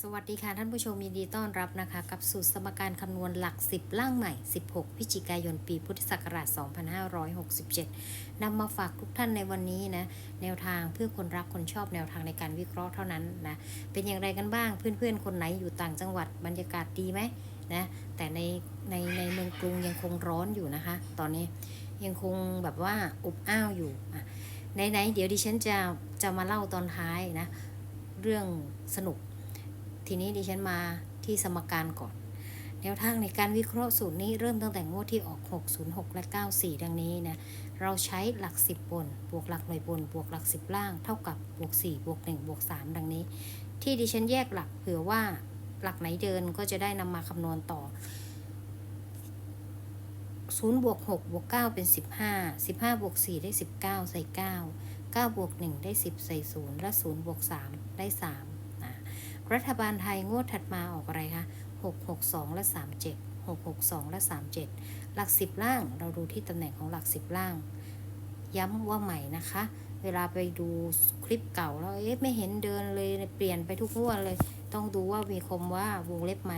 สวัสดีค่ะท่านผู้ชมยินดีต้อนรับนะคะ กับสูตรสมการคำนวณหลัก 10 ล่างใหม่ 16 พฤศจิกายนปีพุทธศักราช 2567นำมาฝากทุกท่านในวันนี้นะ แนวทางเพื่อคนรักคนชอบแนวทางในการวิเคราะห์เท่านั้นนะ เป็นอย่างไรกันบ้างเพื่อนๆ คนไหนอยู่ต่างจังหวัดบรรยากาศดีไหมนะ แต่ในในในเมืองกรุงยังคงร้อนอยู่นะคะ ตอนนี้ยังคงแบบว่าอบอ้าวอยู่อะไหนๆเดี๋ยวดิฉันจะจะมาเล่าตอนท้ายนะเรื่องสนุก ทีนี้ดิฉันมาที่สมการก่อน แนวทางในการวิเคราะห์สูตรนี้เริ่มตั้งแต่งวดที่ออก 606 และ 94 ดังนี้นะ เราใช้หลัก 10 บน บวกหลักหน่วยบน บวกหลัก 10 ล่าง เท่ากับบวก 4 บวก 1 บวก 3 ดังนี้ ที่ดิฉันแยกหลักเผื่อว่าหลักไหนเดินก็จะได้นำมาคำนวณต่อ0บวก6บวก9เป็น 15 15บวก4ได้ 19 ใส่ 9 9บวก1ได้ 10 ใส่ 0 และ0บวก3ได้ 3 รัฐบาลไทยงวดถัดมาออกอะไรคะ 662 และ 37 662 และ 37 หลัก 10 ล่างเราดูที่ตำแหน่งของหลัก 10 ล่าง ย้ำว่าใหม่นะคะ เวลาไปดูคลิปเก่าแล้ว เอ๊ะ ไม่เห็นเดินเลย เปลี่ยนไปทุกงวดเลย ต้องดูว่ามีคมว่าวงเล็บไหม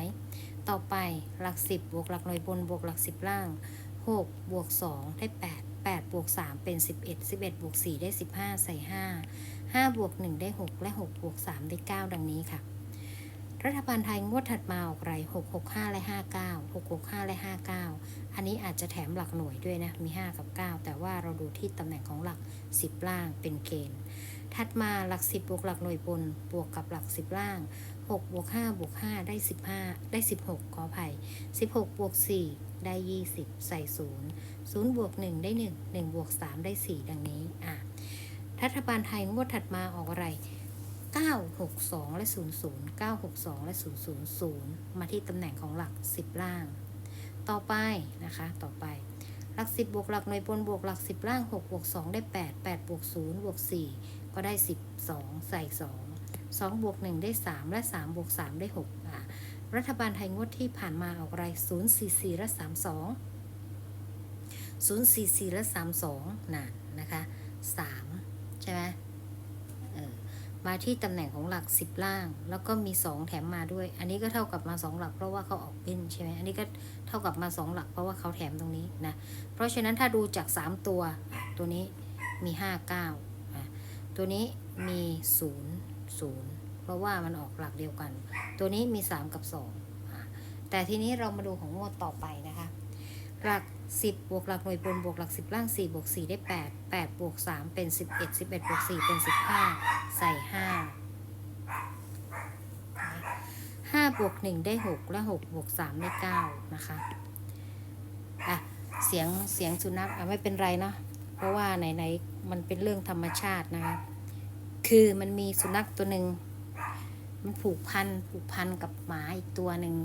ต่อไปหลัก 10 บวกหลักหน่วยบนบวกหลัก 10 ล่าง 6 บวก 2 ได้ 8 8 บวก 3 เป็น 11 11 บวก 4 ได้ 15 ใส่ 5 5บวก1 ได้ 6 และ6บวก3ได้ 9 ดังนี้ค่ะ รัฐบาลไทยงวดถัดมาออกไร 665 และ 59 665 และ 59 อันนี้อาจจะแถมหลักหน่วยด้วยนะ มี 5 กับ 9 แต่ว่าเราดูที่ตำแหน่งของหลัก 10 ล่างเป็นเกณฑ์ ถัดมาหลัก 10 บวกหลักหน่วยบน บวกกับหลัก 10 ล่าง 6 บวก 5 บวก 5 ได้ 15 ได้ 16 ขออภัย 16 บวก 4ได้ 20 ใส่ 0 0 บวก 1 ได้ 1 1 บวก 3 ได้ 4 ดังนี้ อะ รัฐบาลไทยงวดถัดมาออกอะไร 962 และ 00 962 และ 000 มาที่ตำแหน่งของหลัก 10 ล่าง ต่อไปนะคะ ต่อไป หลัก 10 บวกหลักหน่วยบนบวกหลัก 10 ล่าง 6 บวก 2 ได้ 8 8 บวก 0 บวก 4 ก็ได้ 12 ใส่ 2 2 บวก 1 ได้ 3 และ 3 บวก 3 ได้ 6 อะรัฐบาลไทยงวดที่ผ่านมาออกอะไร 044 และ 32 044 และ 32 น่ะนะคะ 3 ช่ไหมมาที่ตำแหน่งของหลัก 10 ล่าง แล้วก็มี 2 แถมมาด้วย อันนี้ก็เท่ากับมา 2 หลัก เพราะว่าเขาออกเป็นใช่ไหมอันนี้ก็เท่ากับมา 2 หลัก เพราะว่าเขาแถมตรงนี้นะ เพราะฉะนั้นถ้าดูจาก 3 ตัว ตัวนี้มี 5 9อะตัวนี้มี 0 0 เพราะว่ามันออกหลักเดียวกัน ตัวนี้มี 3 กับ2อะแต่ทีนี้เรามาดูของงวดต่อไปนะคะ หลัก 10บวกหลักหน่วยบนบวกหลัก 10 ล่าง 4 บวก 4 ได้ 8 8 บวก 3 เป็น 11 11 บวก 4 เป็น 15 ใส่ 5 5 บวก 1 ได้ 6 และ 6 บวก 3 ได้ 9 นะคะ อะ เสียงเสียงสุนัขอะ ไม่เป็นไรเนาะเพราะว่าไหนๆมันเป็นเรื่องธรรมชาตินะคะ คือมันมีสุนัขตัวหนึ่งมันผูกพันผูกพันกับหมาอีกตัวหนึ่ง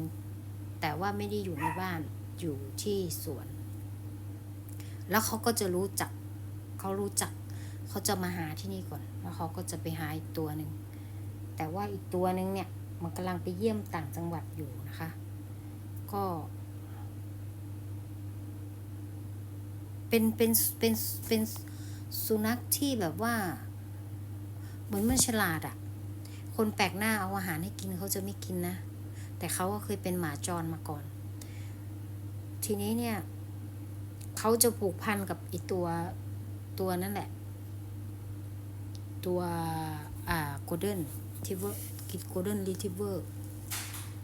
แต่ว่าไม่ได้อยู่ในบ้านอยู่ที่สวน แล้วเขาก็จะรู้จักเขารู้จัก เขาจะมาหาที่นี่ก่อน แล้วเขาก็จะไปหาอีกตัวหนึ่ง แต่ว่าอีกตัวหนึ่งเนี่ย มันกำลังไปเยี่ยมต่างจังหวัดอยู่นะคะ ก็ เป็นเป็นเป็นเป็นสุนัขที่แบบว่า เหมือนมันฉลาดอะ่ะ คนแปลกหน้าเอาอาหารให้กินเขาจะไม่กินนะ แต่เขาก็เคยเป็นหมาจรมาก่อน ทีนี้เนี่ย เขาจะผูกพันกับอีตัวตัวนั่นแหละ ตัวอ่าโกลเด้นทิเวอร์กิโกลเด้นรีทิเวอร์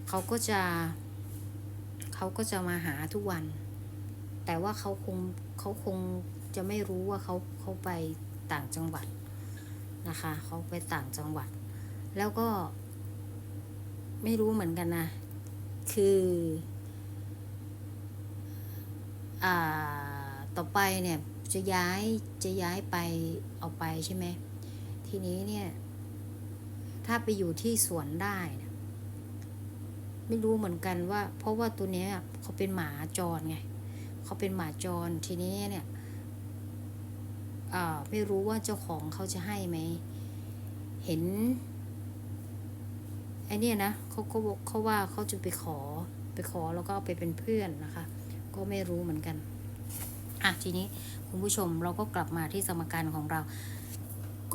เขาก็จะเขาก็จะมาหาทุกวัน แต่ว่าเขาคงเขาคงจะไม่รู้ว่าเขาเขาไปต่างจังหวัดนะคะเขาไปต่างจังหวัด แล้วก็ ไม่รู้เหมือนกันนะ คือ อ่า ต่อไปเนี่ยจะย้ายจะย้ายไปเอาไปใช่ไหมทีนี้เนี่ย ถ้าไปอยู่ที่สวนได้นะไม่รู้เหมือนกันว่า เพราะว่าตัวเนี้ยเขาเป็นหมาจรไงเขาเป็นหมาจรทีนี้เนี่ยไม่รู้ว่าเจ้าของเขาจะให้ไหม เห็นไอเนี่ยนะเขาเขาบอกเขาว่าเขาจะไปขอไปขอแล้วก็ไปเป็นเพื่อนนะคะ ก็ไม่รู้เหมือนกัน อะทีนี้คุณผู้ชมเราก็กลับมาที่สมการของเรา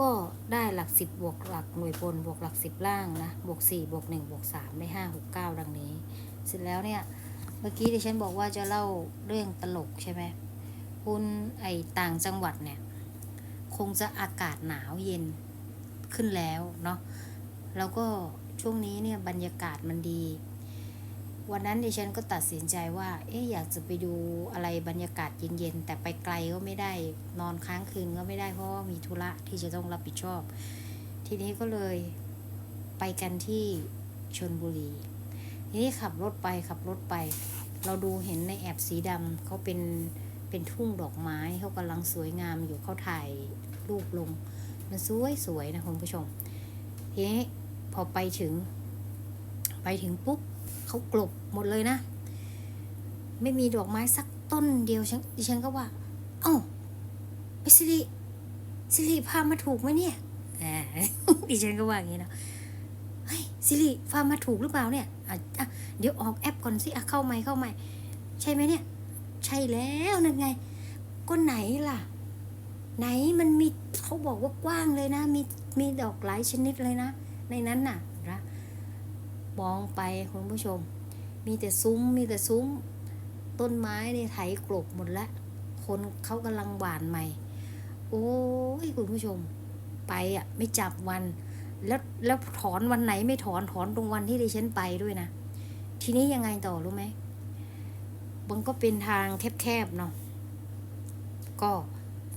ก็ได้หลักสิบบวกหลักหน่วยบนบวกหลักสิบล่างนะบวกสี่บวกหนึ่งบวกสามได้ห้าหกเก้าดังนี้ เสร็จแล้วเนี่ย เมื่อกี้ที่ฉันบอกว่าจะเล่าเรื่องตลกใช่ไหมคุณไอต่างจังหวัดเนี่ย คงจะอากาศหนาวเย็นขึ้นแล้วเนาะแล้วก็ช่วงนี้เนี่ยบรรยากาศมันดี วันนั้นดิฉันก็ตัดสินใจว่า เอ๊ะอยากจะไปดูอะไรบรรยากาศเย็นๆ แต่ไปไกลก็ไม่ได้ นอนค้างคืนก็ไม่ได้เพราะว่ามีธุระที่จะต้องรับผิดชอบ ทีนี้ก็เลยไปกันที่ชนบุรี ทีนี้ขับรถไปขับรถไป เราดูเห็นในแอบสีดำเขาเป็นเป็นทุ่งดอกไม้เขากำลังสวยงามอยู่เขาถ่ายรูปลง มันสวยสวยๆนะคุณผู้ชม ทีนี้พอไปถึง ไปถึงปุ๊บ เขากลบหมดเลยนะ ไม่มีดอกไม้สักต้นเดียวฉันดิฉันก็ว่า เอ้าไปสิริสิริพามาถูกไหมเนี่ยอ่าดิฉันก็ว่าอย่างนี้นะเฮ้ยสิริพามาถูกหรือเปล่าเนี่ยอะอะเดี๋ยวออกแอปก่อนสิอะเข้าใหม่เข้าใหม่ใช่ไหมเนี่ย ใช่แล้วนั่นไงก็ไหนล่ะ ไหนมันมีเขาบอกว่ากว้างเลยนะ มีมีดอกหลายชนิดเลยนะ ในนั้นน่ะ มองไปคุณผู้ชม มีแต่ซุ้มมีแต่ซุ้ม ต้นไม้เนี่ยไถกลบหมดล้วคนเขากำลังหวานใหม่ โอ้ยคุณผู้ชม ไปอะไม่จับวัน แล้วแล้วถอนวันไหนไม่ถอนถอนตรงวันที่ดิฉันไปด้วยนะ ทีนี้ยังไงต่อรู้ไหมมันก็เป็นทางแคบๆเนาะก็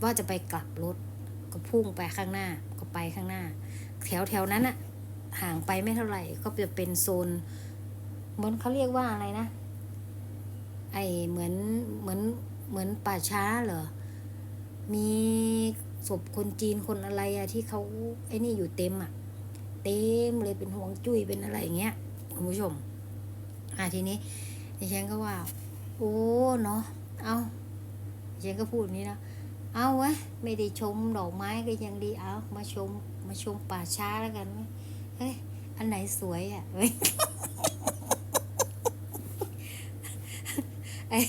ว่าจะไปกลับรถก็พุ่งไปข้างหน้าก็ไปข้างหน้า แถวแถวนั้นอะ ห่างไปไม่เท่าไหร่ ก็จะเป็นโซนเหมือนเขาเรียกว่าอะไรนะ ไอเหมือนเหมือนเหมือนป่าช้าเหรอ มีศพคนจีนคนอะไรอะที่เขาไอ้นี่อยู่เต็มอะเต็มเลยเป็นห่วงจุ้ยเป็นอะไรอย่างเงี้ยคุณผู้ชม อะทีนี้ดิฉันก็ว่า โอ้เนาะเอาดิฉันก็พูดอย่างนี้นะเอาวะไม่ได้ชมดอกไม้ก็ยังดีเอามาชมมาชมป่าช้าแล้วกันเว้ย เฮ้ย อันไหนสวยอะเว้ไอ้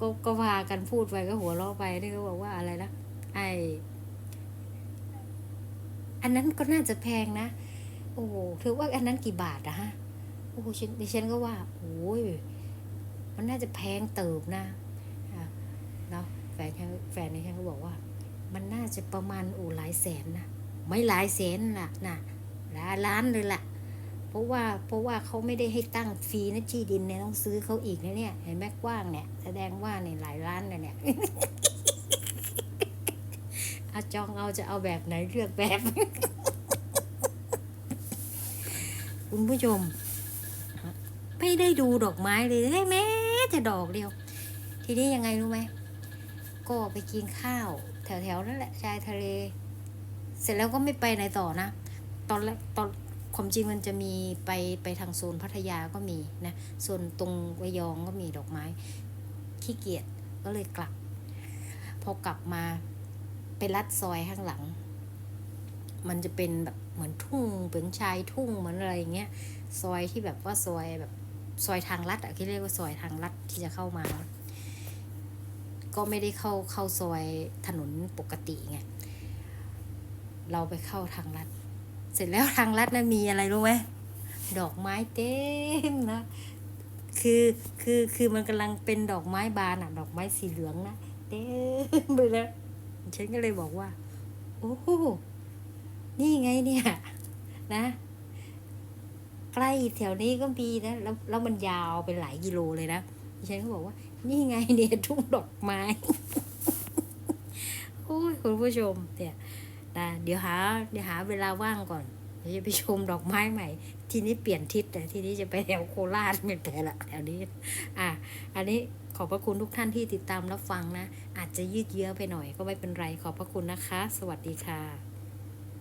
ก็ก็พากันพูดไปก็หัวเราะไปนี่ก็บอกว่าอะไรนะไออันนั้นก็น่าจะแพงนะ โอ้โหถือว่าอันนั้นกี่บาทอะฮะโอ้โหฉันดิฉันก็ว่าโอ้ยมันน่าจะแพงเติบนะเนาะแฟนแฟนในฉันก็บอกว่า มันน่าจะประมาณโอ้หลายแสนนะ ไม่หลายแสนล่ะนะหลายล้านเลยล่ะ เพราะว่าเพราะว่าเขาไม่ได้ให้ตั้งฟรีนะที่ดินเนี่ยต้องซื้อเขาอีกนะเนี่ยเห็นไหมกว้างเนี่ย แสดงว่าเนี่ยหลายล้านเลยเนี่ยอาจองเอาจะเอาแบบไหนเลือกแบบ คุณผู้ชม ไม่ได้ดูดอกไม้เลยให้แม้แต่ดอกเดียว ทีนี้ยังไงรู้ไหมก็ไปกินข้าว แถวๆนั่นแหละชายทะเล เสร็จแล้วก็ไม่ไปไหนต่อนะ ตอนแรกตอนความจริงมันจะมีไปไปทางโซนพัทยาก็มีนะโซนตรงระยองก็มีดอกไม้ขี้เกียจก็เลยกลับ พอกลับมาไปลัดซอยข้างหลัง มันจะเป็นแบบเหมือนทุ่งเป็นชายทุ่งเหมือนอะไรอย่างเงี้ยซอยที่แบบว่าซอยแบบซอยทางลัดอะที่เรียกว่าซอยทางลัดที่จะเข้ามา ก็ไม่ได้เข้าเข้าซอยถนนปกติไง เราไปเข้าทางลัดเสร็จแล้วทางลัดนะมีอะไรรู้ไหมดอกไม้เต็มนะ คือคือคือมันกำลังเป็นดอกไม้บานอะดอกไม้สีเหลืองนะเต็มไปแล้วฉันก็เลยบอกว่า โอ้โหนี่ไงเนี่ยนะ ใกล้แถวนี้ก็มีนะแล้วแล้วมันยาวเป็นหลายกิโลเลยนะฉันก็บอกว่า นี่ไงเนี่ยทุ่งดอกไม้ โอ้ยคุณผู้ชมเนี่ย นะเดี๋ยวหาเดี๋ยวหาเวลาว่างก่อนเดี๋ยวจะไปชมดอกไม้ใหม่ ทีนี้เปลี่ยนทิศแต่ทีนี้จะไปแถวโคราชไม่ไปละแถวนี้ อะ อันนี้ขอบพระคุณทุกท่านที่ติดตามรับฟังนะ อาจจะยืดเยื้อไปหน่อยก็ไม่เป็นไร ขอบพระคุณนะคะ สวัสดีค่ะ